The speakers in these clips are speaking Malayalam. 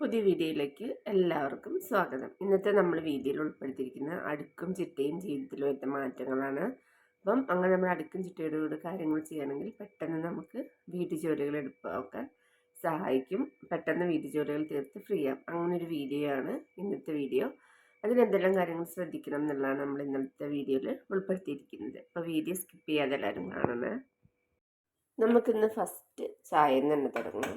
പുതിയ വീഡിയോയിലേക്ക് എല്ലാവർക്കും സ്വാഗതം. ഇന്നത്തെ നമ്മൾ വീഡിയോയിൽ ഉൾപ്പെടുത്തിയിരിക്കുന്ന അടുക്കും ചിട്ടയും ജീവിതത്തിൽ വരുന്ന മാറ്റങ്ങളാണ്. അപ്പം അങ്ങനെ നമ്മൾ അടുക്കും ചിട്ടയോടുകൂടി കാര്യങ്ങൾ ചെയ്യണമെങ്കിൽ പെട്ടെന്ന് നമുക്ക് വീട്ടു ജോലികൾ എടുപ്പാക്കാൻ സഹായിക്കും. പെട്ടെന്ന് വീട്ടു ജോലികൾ തീർത്ത് ഫ്രീ ആവും. അങ്ങനെ ഒരു വീഡിയോ ആണ് ഇന്നത്തെ വീഡിയോ. അതിനെന്തെല്ലാം കാര്യങ്ങൾ ശ്രദ്ധിക്കണം എന്നുള്ളതാണ് നമ്മൾ ഇന്നത്തെ വീഡിയോയിൽ ഉൾപ്പെടുത്തിയിരിക്കുന്നത്. അപ്പോൾ വീഡിയോ സ്കിപ്പ് ചെയ്യാതെ എല്ലാവരും കാണണേ. നമുക്കിന്ന് ഫസ്റ്റ് ചായ തന്നെ തുടങ്ങാം.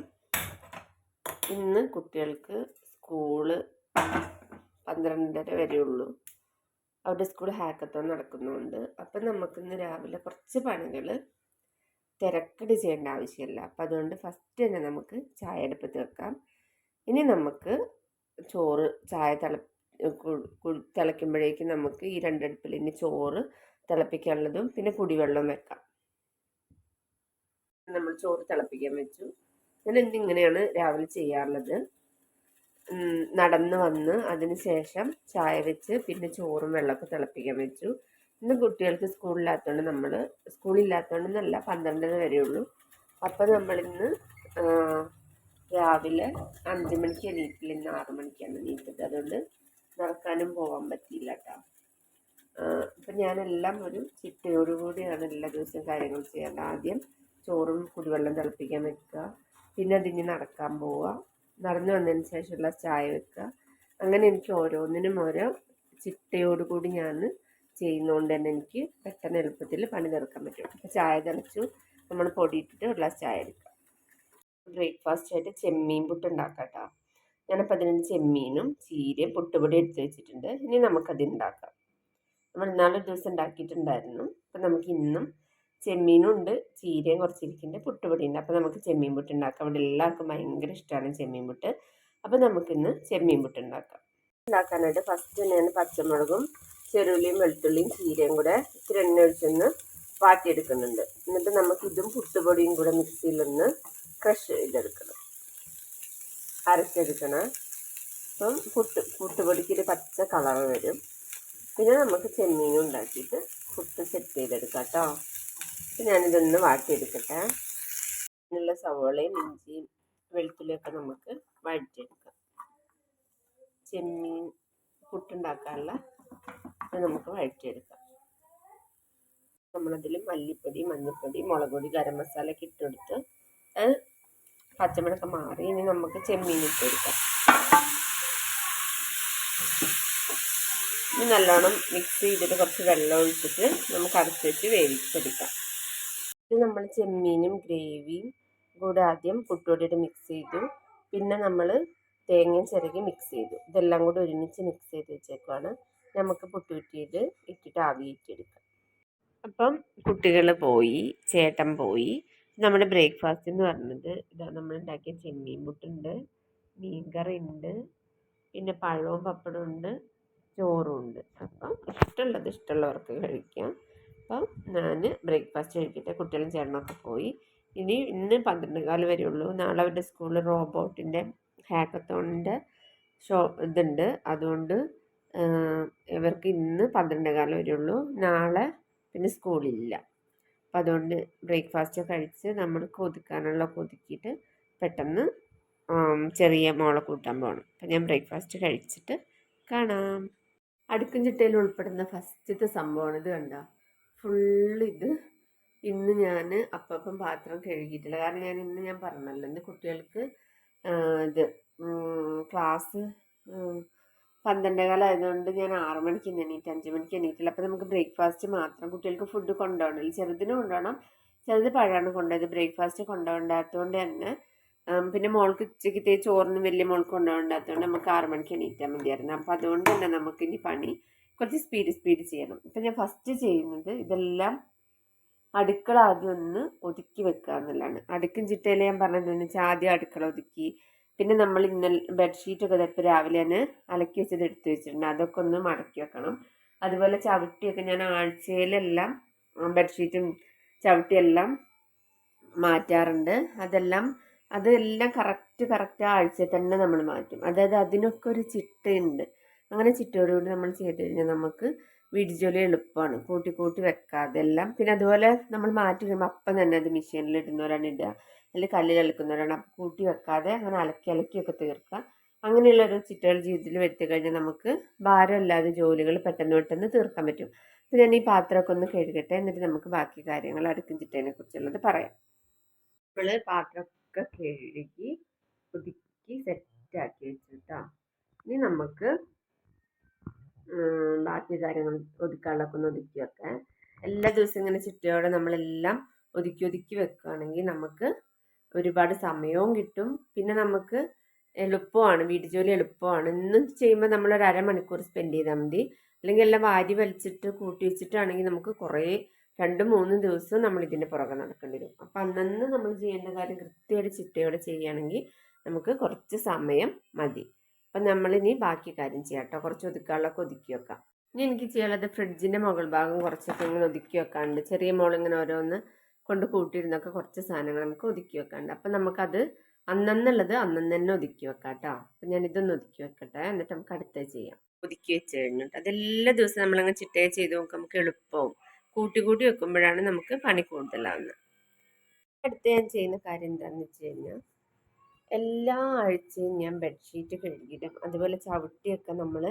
ഇന്ന് കുട്ടികൾക്ക് സ്കൂൾ പന്ത്രണ്ടര വരെയുള്ളൂ. അവരുടെ സ്കൂൾ ഹാക്കത്തോൺ നടക്കുന്നുണ്ട്. അപ്പം നമുക്കിന്ന് രാവിലെ കുറച്ച് പണികൾ തിരക്കടി ചെയ്യേണ്ട ആവശ്യമില്ല. അപ്പം അതുകൊണ്ട് ഫസ്റ്റ് തന്നെ നമുക്ക് ചായ അടുപ്പത്ത് വെക്കാം. ഇനി നമുക്ക് ചോറ് ചായ തിള തിളയ്ക്കുമ്പോഴേക്കും നമുക്ക് ഈ രണ്ടടുപ്പിൽ ഇനി ചോറ് തിളപ്പിക്കാനുള്ളതും പിന്നെ കുടിവെള്ളവും വെക്കാം. നമ്മൾ ചോറ് തിളപ്പിക്കാൻ വെച്ചു. ഞാൻ എന്തിങ്ങനെയാണ് രാവിലെ ചെയ്യാറുള്ളത്. നടന്ന് വന്ന് അതിന് ശേഷം ചായ വെച്ച് പിന്നെ ചോറും വെള്ളമൊക്കെ തിളപ്പിക്കാൻ വെച്ചു. ഇന്ന് കുട്ടികൾക്ക് സ്കൂളില്ലാത്തതുകൊണ്ട് നമ്മൾ സ്കൂളില്ലാത്തതുകൊണ്ട് നല്ല പന്ത്രണ്ടര വരെയുള്ളൂ അപ്പോൾ നമ്മളിന്ന് രാവിലെ അഞ്ച് മണിക്ക് എണീറ്റില്ല ഇന്ന് ആറു മണിക്കാണ് എണീറ്റത്. അതുകൊണ്ട് നടക്കാനും പോകാൻ പറ്റിയില്ല കേട്ടോ അപ്പം ഞാനെല്ലാം ഒരു ചിട്ടയോടുകൂടിയാണ് എല്ലാ ദിവസവും കാര്യങ്ങൾ ചെയ്യേണ്ടത് ആദ്യം ചോറും കുടിവെള്ളം തിളപ്പിക്കാൻ വെക്കുക. പിന്നെ അതിന് നടക്കാൻ പോവുക നടന്നു വന്നതിന് ശേഷമുള്ള ചായ വെക്കുക അങ്ങനെ എനിക്ക് ഓരോന്നിനും ഓരോ ചിട്ടയോടുകൂടി ഞാൻ ചെയ്യുന്നതുകൊണ്ട് തന്നെ എനിക്ക് പെട്ടെന്ന് എളുപ്പത്തിൽ പണി തീർക്കാൻ പറ്റും. അപ്പോൾ ചായ തിളച്ചു. നമ്മൾ പൊടിയിട്ടിട്ട് ഉള്ള ചായ എടുക്കുക ബ്രേക്ക്ഫാസ്റ്റ് ആയിട്ട് ചെമ്മീൻ പുട്ട് ഉണ്ടാക്കാം കേട്ടോ. ഞാനപ്പോൾ അതിന് ചെമ്മീനും ചീരയും പുട്ടുപൊടി എടുത്ത് വെച്ചിട്ടുണ്ട്. ഇനി നമുക്കത് ഉണ്ടാക്കാം. നമ്മൾ ഇന്നാളൊരു ദിവസം ഉണ്ടാക്കിയിട്ടുണ്ടായിരുന്നു. അപ്പം നമുക്ക് ഇന്നും ചെമ്മീനും ഉണ്ട് ചീരയും കുറച്ചിരിക്കുന്നുണ്ട് പുട്ടുപൊടി ഉണ്ട് അപ്പോൾ നമുക്ക് ചെമ്മീൻ പുട്ട് ഉണ്ടാക്കാം. അവിടെ എല്ലാവർക്കും ഭയങ്കര ഇഷ്ടമാണ് ചെമ്മീൻ പുട്ട് അപ്പോൾ നമുക്കിന്ന് ചെമ്മീൻ പുട്ട് ഉണ്ടാക്കാം. ഉണ്ടാക്കാനായിട്ട് ഫസ്റ്റ് ഞാൻ പച്ചമുളകും ചെറുള്ളിയും വെളുത്തുള്ളിയും ചീരയും കൂടെ ഇത്തിരി എണ്ണ ഒഴിച്ചൊന്ന് വാട്ടിയെടുക്കുന്നുണ്ട്. എന്നിട്ട് നമുക്ക് ഇതും പുട്ടുപൊടിയും കൂടെ മിക്സിയിലൊന്ന് ക്രഷ് ചെയ്തെടുക്കണം. അരച്ചെടുക്കണം. അപ്പം പുട്ട് പുട്ടുപൊടിക്ക് ഒരു പച്ച കളർ വരും. പിന്നെ നമുക്ക് ചെമ്മീനും ഉണ്ടാക്കിയിട്ട് പുട്ട് സെറ്റ് ചെയ്തെടുക്കാം കേട്ടോ. ഞാനിതൊന്ന് വാട്ടിയെടുക്കട്ടെ. ഇതിനുള്ള സവോളയും ഇഞ്ചിയും വെളുത്തുള്ളിയൊക്കെ നമുക്ക് വഴറ്റിയെടുക്കാം. ചെമ്മീൻ പുട്ടുണ്ടാക്കാനുള്ള ഇത് നമുക്ക് വഴറ്റിയെടുക്കാം. നമ്മളതിൽ മല്ലിപ്പൊടി മഞ്ഞൾപ്പൊടി മുളക് പൊടി ഗരം മസാല ഒക്കെ ഇട്ടെടുത്ത് പച്ചമുളക് മാറി ഇനി നമുക്ക് ചെമ്മീൻ ഇട്ടെടുക്കാം. നല്ലോണം മിക്സ് ചെയ്തിട്ട് കുറച്ച് വെള്ളം ഒഴിച്ചിട്ട് നമുക്ക് അടച്ചു വെച്ച് വേവിച്ചെടുക്കാം. ഇത് നമ്മൾ ചെമ്മീനും ഗ്രേവിയും കൂടെ ആദ്യം പുട്ടുപൊടിയിട്ട് മിക്സ് ചെയ്തു. പിന്നെ നമ്മൾ തേങ്ങയും ചിരകി മിക്സ് ചെയ്തു. ഇതെല്ലാം കൂടി ഒരുമിച്ച് മിക്സ് ചെയ്ത് വെച്ചേക്കുവാണ്. നമുക്ക് പുട്ടുകുറ്റിയിൽ ഇട്ടിട്ട് ആവിയേറ്റെടുക്കാം അപ്പം കുട്ടികൾ പോയി ചേട്ടൻ പോയി. നമ്മുടെ ബ്രേക്ക്ഫാസ്റ്റ് എന്ന് പറഞ്ഞത് ഇതാ നമ്മൾ ഉണ്ടാക്കിയ ചെമ്മീൻ പുട്ടുണ്ട് മീൻകറി ഉണ്ട് പിന്നെ പഴവും പപ്പടവും ഉണ്ട് ചോറും ഉണ്ട്. അപ്പം ഇഷ്ടമുള്ളത് ഇഷ്ടമുള്ളവർക്ക് കഴിക്കാം. അപ്പം ഞാൻ ബ്രേക്ക്ഫാസ്റ്റ് കഴിക്കട്ടെ. കുട്ടികളും ചേട്ടനൊക്കെ പോയി. ഇനി ഇന്ന് പന്ത്രണ്ട് കാലം വരെ ഉള്ളൂ നാളെ അവരുടെ സ്കൂളിൽ റോബോട്ടിന്റെ ഹാക്കത്തോണിന്റെ ഷോ ഇതുണ്ട്. അതുകൊണ്ട് ഇവർക്ക് ഇന്ന് പന്ത്രണ്ട് കാലം വരെ ഉള്ളൂ നാളെ പിന്നെ സ്കൂളില്ല. അപ്പം അതുകൊണ്ട് ബ്രേക്ക്ഫാസ്റ്റ് കഴിച്ച് നമ്മൾ കൊതുക്കാനുള്ള കൊതുക്കിയിട്ട് പെട്ടെന്ന് ചെറിയ മോളെ കൂട്ടാൻ പോകണം അപ്പം ഞാൻ ബ്രേക്ക്ഫാസ്റ്റ് കഴിച്ചിട്ട് കാണാം. അടുക്കും ചിട്ടയിൽ ഉൾപ്പെടുന്ന ഫസ്റ്റത്തെ സംഭവമാണ് ഇത് കണ്ടോ? ഫുള്ള് ഇത് ഇന്ന് ഞാൻ അപ്പം പാത്രം കഴുകിയിട്ടില്ല. കാരണം ഞാൻ ഇന്ന് ഞാൻ പറഞ്ഞല്ലോ ഇന്ന് കുട്ടികൾക്ക് ഇത് ക്ലാസ് പന്ത്രണ്ടേകാലായതുകൊണ്ട് ഞാൻ ആറു മണിക്ക് എണീറ്റ് അഞ്ച് മണിക്ക് എണീറ്റില്ല. അപ്പോൾ നമുക്ക് ബ്രേക്ക്ഫാസ്റ്റ് മാത്രം കുട്ടികൾക്ക് ഫുഡ് കൊണ്ടുപോകണം. ചെറുതിന് കൊണ്ടുപോകണം ചെറുത് പഴമാണ് കൊണ്ടുപോയത്. ബ്രേക്ക്ഫാസ്റ്റ് കൊണ്ടുപോകണ്ടാത്തതുകൊണ്ട് തന്നെ പിന്നെ മോൾക്ക് ഉച്ചയ്ക്കത്തെ ചോറിന് വലിയ മോൾക്ക് കൊണ്ടുപോകണ്ടാത്തതുകൊണ്ട് നമുക്ക് ആറു മണിക്ക് എണീറ്റാൽ മതിയായിരുന്നു. അപ്പോൾ അതുകൊണ്ട് തന്നെ നമുക്ക് ഇനി പണി കുറച്ച് സ്പീഡ് സ്പീഡ് ചെയ്യണം. ഇപ്പം ഞാൻ ഫസ്റ്റ് ചെയ്യുന്നത് ഇതെല്ലാം അടുക്കള ആദ്യം ഒന്ന് ഒതുക്കി വെക്കുക എന്നുള്ളതാണ്. അടുക്കും ചിട്ടയിൽ ഞാൻ പറഞ്ഞതെന്ന് വെച്ചാൽ ആദ്യം അടുക്കള ഒതുക്കി. പിന്നെ നമ്മൾ ഇന്നലെ ബെഡ്ഷീറ്റൊക്കെ ഇപ്പോൾ രാവിലെ തന്നെ അലക്കി വെച്ചത് എടുത്ത് വെച്ചിട്ടുണ്ട്. അതൊക്കെ ഒന്ന് മടക്കി വെക്കണം. അതുപോലെ ചവിട്ടിയൊക്കെ ഞാൻ ആഴ്ചയിലെല്ലാം ബെഡ്ഷീറ്റും ചവിട്ടിയെല്ലാം മാറ്റാറുണ്ട്. അതെല്ലാം അതെല്ലാം കറക്റ്റ് കറക്റ്റ് ആഴ്ച തന്നെ നമ്മൾ മാറ്റും. അതായത് അതിനൊക്കെ ഒരു ചിട്ടയുണ്ട്. അങ്ങനെ ചിട്ടയോടുകൂടി നമ്മൾ ചെയ്ത് കഴിഞ്ഞാൽ നമുക്ക് വീട് ജോലി എളുപ്പമാണ്. കൂട്ടി കൂട്ടി വെക്കാതെ എല്ലാം. പിന്നെ അതുപോലെ നമ്മൾ മാറ്റി കഴിയുമ്പോൾ അപ്പം തന്നെ അത് മെഷീനിൽ ഇടുന്നവരാണ് ഇടുക. അല്ലെങ്കിൽ കല്ലിൽ അലക്കുന്നവരാണ്. അപ്പം കൂട്ടി വെക്കാതെ അങ്ങനെ അലക്കി അലക്കിയൊക്കെ തീർക്കുക. അങ്ങനെയുള്ള ഒരു ചിട്ടകൾ ജീവിതത്തിൽ വരുത്തി കഴിഞ്ഞാൽ നമുക്ക് ഭാരമില്ലാതെ ജോലികൾ പെട്ടെന്ന് പെട്ടെന്ന് തീർക്കാൻ പറ്റും. അപ്പോൾ ഞാൻ ഈ പാത്രമൊക്കെ ഒന്ന് കഴുകട്ടെ. എന്നിട്ട് നമുക്ക് ബാക്കി കാര്യങ്ങൾ അടുക്കും ചിട്ടേനെ കുറിച്ചുള്ളത് പറയാം. നമ്മൾ പാത്രമൊക്കെ കഴുകി ഒതുക്കി സെറ്റാക്കി വെച്ചിട്ടാണ് ഇനി നമുക്ക് ബാക്കി കാര്യങ്ങൾ ഒതുക്കാനുള്ളൊക്കെ ഒന്ന് ഒതുക്കി വെക്കാം. എല്ലാ ദിവസവും ഇങ്ങനെ ചിട്ടയോടെ നമ്മളെല്ലാം ഒതുക്കി ഒതുക്കി വെക്കുകയാണെങ്കിൽ നമുക്ക് ഒരുപാട് സമയവും കിട്ടും. പിന്നെ നമുക്ക് എളുപ്പമാണ് വീട്ടു ജോലി എളുപ്പമാണ്. ഇന്നും ചെയ്യുമ്പോൾ നമ്മൾ ഒരു അരമണിക്കൂർ സ്പെൻഡ് ചെയ്താൽ മതി. അല്ലെങ്കിൽ എല്ലാം വാരി വലിച്ചിട്ട് കൂട്ടി വെച്ചിട്ടാണെങ്കിൽ നമുക്ക് കുറേ രണ്ട് മൂന്ന് ദിവസം നമ്മൾ ഇതിന്റെ പുറകെ നടക്കേണ്ടി വരും. അപ്പം അന്നന്ന് നമ്മൾ ചെയ്യേണ്ട കാര്യം കൃത്യമായിട്ട് ചിട്ടയോടെ ചെയ്യുകയാണെങ്കിൽ നമുക്ക് കുറച്ച് സമയം മതി. അപ്പം നമ്മളിനി ബാക്കി കാര്യം ചെയ്യാം കേട്ടോ. കുറച്ച് ഒതുക്കാനുള്ളതൊക്കെ ഒതുക്കി വെക്കാം. ഇനി എനിക്ക് ചെയ്യാനുള്ളത് ഫ്രിഡ്ജിന്റെ മുകൾ ഭാഗം കുറച്ചൊക്കെ ഇങ്ങനെ ഒതുക്കി വെക്കാനുണ്ട്. ചെറിയ മോളിങ്ങനെ ഓരോന്ന് കൊണ്ട് കൂട്ടിയിരുന്നൊക്കെ കുറച്ച് സാധനങ്ങൾ നമുക്ക് ഒതുക്കി വെക്കാനുണ്ട്. അപ്പം നമുക്കത് അന്നന്നുള്ളത് അന്നന്ന് ഒതുക്കി വെക്കാം കേട്ടോ. അപ്പം ഞാൻ ഇതൊന്ന് ഒതുക്കി വെക്കട്ടെ. എന്നിട്ട് നമുക്ക് അടുത്തത് ചെയ്യാം. ഒതുക്കി വെച്ച് കഴിഞ്ഞിട്ട് അതെല്ലാ ദിവസവും നമ്മളങ്ങ് ചിട്ടയെ ചെയ്ത് നോക്കാം നമുക്ക് എളുപ്പവും. കൂട്ടി കൂട്ടി വെക്കുമ്പോഴാണ് നമുക്ക് പണി കൂടുതലാവുന്നത്. അടുത്ത ഞാൻ ചെയ്യുന്ന കാര്യം എന്താണെന്ന് വെച്ച് കഴിഞ്ഞാൽ എല്ലാ ആഴ്ചയും ഞാൻ ബെഡ്ഷീറ്റ് കഴുകിയിടും അതുപോലെ ചവിട്ടിയൊക്കെ നമ്മൾ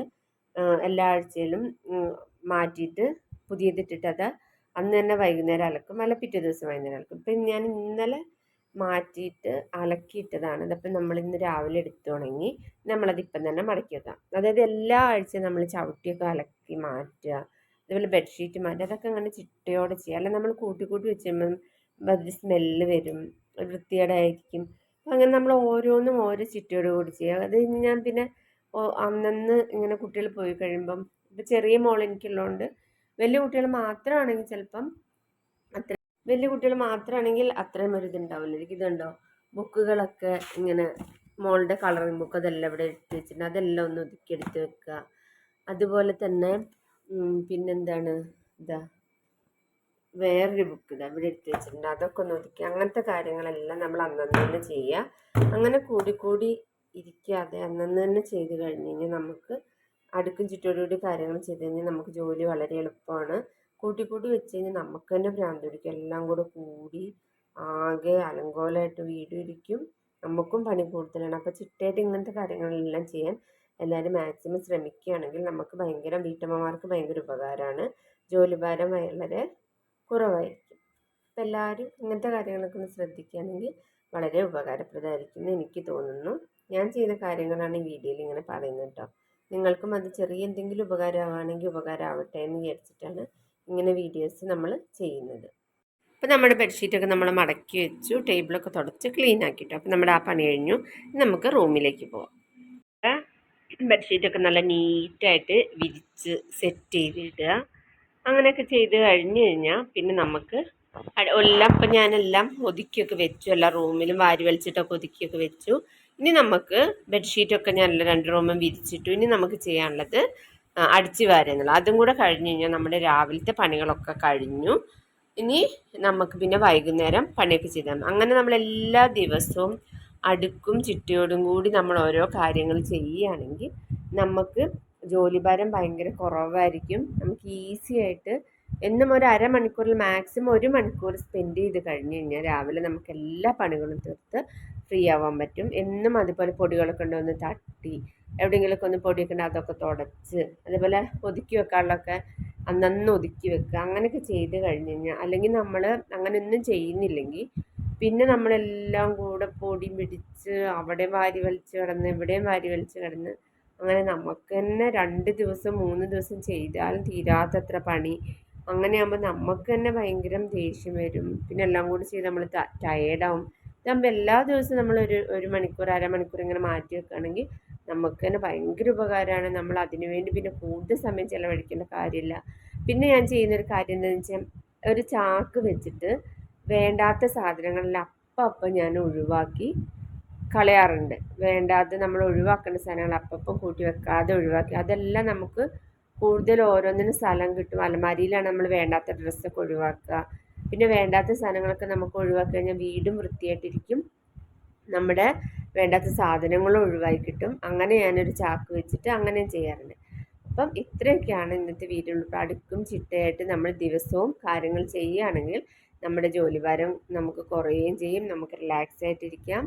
എല്ലാ ആഴ്ചയിലും മാറ്റിയിട്ട് പുതിയതിട്ടിട്ട് അത് അന്ന് തന്നെ വൈകുന്നേരം അലക്കും. അല്ല പിറ്റേ ദിവസം വൈകുന്നേരം അലക്കും. ഇപ്പം ഞാൻ ഇന്നലെ മാറ്റിയിട്ട് അലക്കിയിട്ടതാണ്. അതപ്പം നമ്മൾ ഇന്ന് രാവിലെ എടുത്തു തുടങ്ങി നമ്മളത് ഇപ്പം തന്നെ മടക്കി വെക്കാം. അതായത് എല്ലാ ആഴ്ചയും നമ്മൾ ചവിട്ടിയൊക്കെ അലക്കി മാറ്റുക. അതുപോലെ ബെഡ്ഷീറ്റ് മാറ്റുക. അതൊക്കെ അങ്ങനെ ചിട്ടയോടെ ചെയ്യുക അല്ല നമ്മൾ കൂട്ടി കൂട്ടി വെച്ച് കഴിയുമ്പം സ്മെല്ല് വരും. വൃത്തികേടായിരിക്കും. അങ്ങനെ നമ്മൾ ഓരോന്നും ഓരോ ചിട്ടയോട് കൂടി ചെയ്യുക. അത് ഞാൻ പിന്നെ അന്നന്ന് ഇങ്ങനെ കുട്ടികൾ പോയി കഴിയുമ്പം ഇപ്പം ചെറിയ മോൾ എനിക്കുള്ളതുകൊണ്ട് വലിയ കുട്ടികൾ മാത്രമാണെങ്കിൽ ചിലപ്പം അത്ര വലിയ കുട്ടികൾ മാത്രമാണെങ്കിൽ അത്രയും ഒരു ഇതുണ്ടാവില്ല. എനിക്ക് ഇതുണ്ടോ? ബുക്കുകളൊക്കെ ഇങ്ങനെ മോളുടെ കളറിങ് ബുക്ക് അതെല്ലാം ഇവിടെ എടുത്ത് വെച്ചിട്ടുണ്ട്. അതെല്ലാം ഒന്ന് ഒതുക്കി എടുത്ത് വെക്കുക. അതുപോലെ തന്നെ പിന്നെന്താണ്? ഇതാ വേറൊരു ബുക്ക് ഇത് അവിടെ എടുത്ത് വെച്ചിട്ടുണ്ട്. അതൊക്കെ ഒന്ന് ഒതുക്കി. അങ്ങനത്തെ കാര്യങ്ങളെല്ലാം നമ്മൾ അന്നന്ന് തന്നെ ചെയ്യുക. അങ്ങനെ കൂടിക്കൂടി കൂടി ഇരിക്കാതെ അന്നന്ന് തന്നെ ചെയ്ത് കഴിഞ്ഞ് കഴിഞ്ഞാൽ നമുക്ക് അടുക്കും ചുറ്റോടുകൂടി കാര്യങ്ങൾ ചെയ്ത് കഴിഞ്ഞാൽ നമുക്ക് ജോലി വളരെ എളുപ്പമാണ്. കൂട്ടിക്കൂട്ടി കൂട്ടി വെച്ച് കഴിഞ്ഞാൽ നമുക്ക് തന്നെ ഭ്രാന്ത് പിടിക്കും. എല്ലാം കൂടെ കൂടി ആകെ അലങ്കോലമായിട്ട് വീടും ഇരിക്കും. നമുക്കും പണി കൂടുതലാണ്. അപ്പോൾ ചിട്ടയായിട്ട് ഇങ്ങനത്തെ കാര്യങ്ങളെല്ലാം ചെയ്യാൻ എല്ലാവരും മാക്സിമം ശ്രമിക്കുകയാണെങ്കിൽ നമുക്ക് ഭയങ്കര വീട്ടമ്മമാർക്ക് ഭയങ്കര ഉപകാരമാണ്. ജോലിഭാരം വളരെ കുറവായിരിക്കും. അപ്പം എല്ലാവരും ഇങ്ങനത്തെ കാര്യങ്ങളൊക്കെ ഒന്ന് ശ്രദ്ധിക്കുകയാണെങ്കിൽ വളരെ ഉപകാരപ്രദമായിരിക്കും എന്ന് എനിക്ക് തോന്നുന്നു. ഞാൻ ചെയ്യുന്ന കാര്യങ്ങളാണ് ഈ വീഡിയോയിൽ ഇങ്ങനെ പറയുന്നത് കേട്ടോ. നിങ്ങൾക്കും അത് ചെറിയ എന്തെങ്കിലും ഉപകാരമാവുകയാണെങ്കിൽ ഉപകാരമാവട്ടെ എന്ന് വിചാരിച്ചിട്ടാണ് ഇങ്ങനെ വീഡിയോസ് നമ്മൾ ചെയ്യുന്നത്. അപ്പോൾ നമ്മുടെ ബെഡ്ഷീറ്റൊക്കെ നമ്മൾ മടക്കി വെച്ചു ടേബിളൊക്കെ തുടച്ച് ക്ലീൻ ആക്കിയിട്ടു. അപ്പോൾ നമ്മുടെ ആ പണി കഴിഞ്ഞു. നമുക്ക് റൂമിലേക്ക് പോവാം. ബെഡ്ഷീറ്റൊക്കെ നല്ല നീറ്റായിട്ട് വിരിച്ച് സെറ്റ് ചെയ്തിടുക. അങ്ങനെയൊക്കെ ചെയ്ത് കഴിഞ്ഞ് കഴിഞ്ഞാൽ പിന്നെ നമുക്ക് എല്ലാം ഇപ്പം ഞാനെല്ലാം ഒതുക്കിയൊക്കെ വെച്ചു. എല്ലാ റൂമിലും വാരി വലിച്ചിട്ടൊക്കെ ഒതുക്കിയൊക്കെ വെച്ചു. ഇനി നമുക്ക് ബെഡ്ഷീറ്റൊക്കെ ഞാൻ രണ്ട് റൂമും വിരിച്ചിട്ടു. ഇനി നമുക്ക് ചെയ്യാനുള്ളത് അടിച്ചു വാരുന്നുള്ള അതും കൂടെ കഴിഞ്ഞ് കഴിഞ്ഞാൽ നമ്മുടെ രാവിലത്തെ പണികളൊക്കെ കഴിഞ്ഞു. ഇനി നമുക്ക് പിന്നെ വൈകുന്നേരം പണിയൊക്കെ ചെയ്താൽ അങ്ങനെ നമ്മൾ എല്ലാ ദിവസവും അടുക്കും ചിട്ടയോടും കൂടി നമ്മൾ ഓരോ കാര്യങ്ങൾ ചെയ്യുകയാണെങ്കിൽ നമുക്ക് ജോലിഭാരം ഭയങ്കര കുറവായിരിക്കും. നമുക്ക് ഈസി ആയിട്ട് എന്നും ഒരു അരമണിക്കൂറിൽ മാക്സിമം ഒരു മണിക്കൂർ സ്പെൻഡ് ചെയ്ത് കഴിഞ്ഞ് കഴിഞ്ഞാൽ രാവിലെ നമുക്ക് എല്ലാ പണികളും തീർത്ത് ഫ്രീ ആവാൻ പറ്റും. എന്നും അതുപോലെ പൊടികളൊക്കെ ഉണ്ടോ തട്ടി എവിടെയെങ്കിലുമൊക്കെ ഒന്ന് പൊടിയൊക്കെ ഉണ്ട് അതൊക്കെ തുടച്ച് അതേപോലെ ഒതുക്കി വെക്കാനുള്ളതൊക്കെ അന്നന്ന് ഒതുക്കി വെക്കുക അങ്ങനെയൊക്കെ ചെയ്ത് കഴിഞ്ഞ് കഴിഞ്ഞാൽ അല്ലെങ്കിൽ നമ്മൾ അങ്ങനെയൊന്നും ചെയ്യുന്നില്ലെങ്കിൽ പിന്നെ നമ്മളെല്ലാം കൂടെ പൊടി പിടിച്ച് അവിടെ വാരി വലിച്ച് കിടന്ന് ഇവിടെയും വാരി വലിച്ച് കിടന്ന് അങ്ങനെ നമുക്ക് തന്നെ രണ്ട് ദിവസം മൂന്ന് ദിവസം ചെയ്താലും തീരാത്തത്ര പണി. അങ്ങനെയാകുമ്പോൾ നമുക്ക് തന്നെ ഭയങ്കര ദേഷ്യം വരും. പിന്നെ എല്ലാം കൂടി ചെയ്ത് നമ്മൾ ടയേർഡാവും ഇതാകുമ്പോൾ എല്ലാ ദിവസവും നമ്മൾ ഒരു ഒരു മണിക്കൂർ അരമണിക്കൂർ ഇങ്ങനെ മാറ്റി വെക്കുകയാണെങ്കിൽ നമുക്ക് തന്നെ ഭയങ്കര ഉപകാരമാണ് നമ്മൾ അതിനു വേണ്ടി പിന്നെ കൂടുതൽ സമയം ചിലവഴിക്കേണ്ട കാര്യമില്ല പിന്നെ ഞാൻ ചെയ്യുന്നൊരു കാര്യം എന്താണെന്ന് വെച്ചാൽ ഒരു ചാക്ക് വെച്ചിട്ട് വേണ്ടാത്ത സാധനങ്ങളിൽ അപ്പം അപ്പം ഞാൻ ഒഴിവാക്കി കളയാറുണ്ട്. വേണ്ടാതെ നമ്മൾ ഒഴിവാക്കേണ്ട സാധനങ്ങൾ അപ്പം കൂട്ടി വെക്കാതെ ഒഴിവാക്കി അതെല്ലാം നമുക്ക് കൂടുതൽ ഓരോന്നിനും സ്ഥലം കിട്ടും. അലമാരിയിലാണ് നമ്മൾ വേണ്ടാത്ത ഡ്രസ്സൊക്കെ ഒഴിവാക്കുക. പിന്നെ വേണ്ടാത്ത സാധനങ്ങളൊക്കെ നമുക്ക് ഒഴിവാക്കി കഴിഞ്ഞാൽ വീടും വൃത്തിയായിട്ടിരിക്കും. നമ്മുടെ വേണ്ടാത്ത സാധനങ്ങളും ഒഴിവാക്കി കിട്ടും. അങ്ങനെ ഞാനൊരു ചാക്ക് വെച്ചിട്ട് അങ്ങനെ ചെയ്യാറുണ്ട്. അപ്പം ഇത്രയൊക്കെയാണ് ഇന്നത്തെ വീടുകളിൽ അടുക്കും ചിട്ടയായിട്ട് നമ്മൾ ദിവസവും കാര്യങ്ങൾ ചെയ്യുകയാണെങ്കിൽ നമ്മുടെ ജോലിഭാരം നമുക്ക് കുറയുകയും ചെയ്യും. നമുക്ക് റിലാക്സ് ആയിട്ടിരിക്കാം.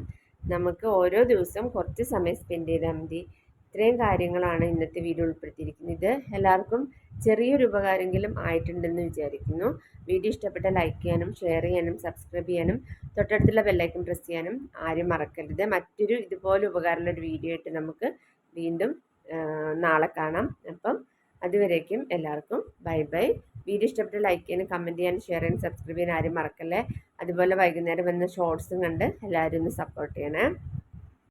നമുക്ക് ഓരോ ദിവസവും കുറച്ച് സമയം സ്പെൻഡ് ചെയ്താൽ മതി. ഇത്രയും കാര്യങ്ങളാണ് ഇന്നത്തെ വീഡിയോ ഉൾപ്പെടുത്തിയിരിക്കുന്നത്. ഇത് എല്ലാവർക്കും ചെറിയൊരു ഉപകാരമെങ്കിലും ആയിട്ടുണ്ടെന്ന് വിചാരിക്കുന്നു. വീഡിയോ ഇഷ്ടപ്പെട്ട ലൈക്ക് ചെയ്യാനും ഷെയർ ചെയ്യാനും സബ്സ്ക്രൈബ് ചെയ്യാനും തൊട്ടടുത്തുള്ള ബെല്ലൈക്കൺ പ്രസ് ചെയ്യാനും ആരും മറക്കരുത്. മറ്റൊരു ഇതുപോലെ ഉപകാരമുള്ള ഒരു വീഡിയോ ആയിട്ട് നമുക്ക് വീണ്ടും നാളെ കാണാം. അപ്പം അതുവരേക്കും എല്ലാവർക്കും ബൈ ബൈ. വീഡിയോ ഇഷ്ടപ്പെട്ട് ലൈക്ക് ചെയ്യാനും കമന്റ് ചെയ്യാനും ഷെയർ ചെയ്യാനും സബ്സ്ക്രൈബ് ചെയ്യാനും ആരും മറക്കല്ലേ. അതുപോലെ വൈകുന്നേരം വന്ന ഷോർട്സും കണ്ട് എല്ലാവരും ഒന്ന് സപ്പോർട്ട് ചെയ്യണേ.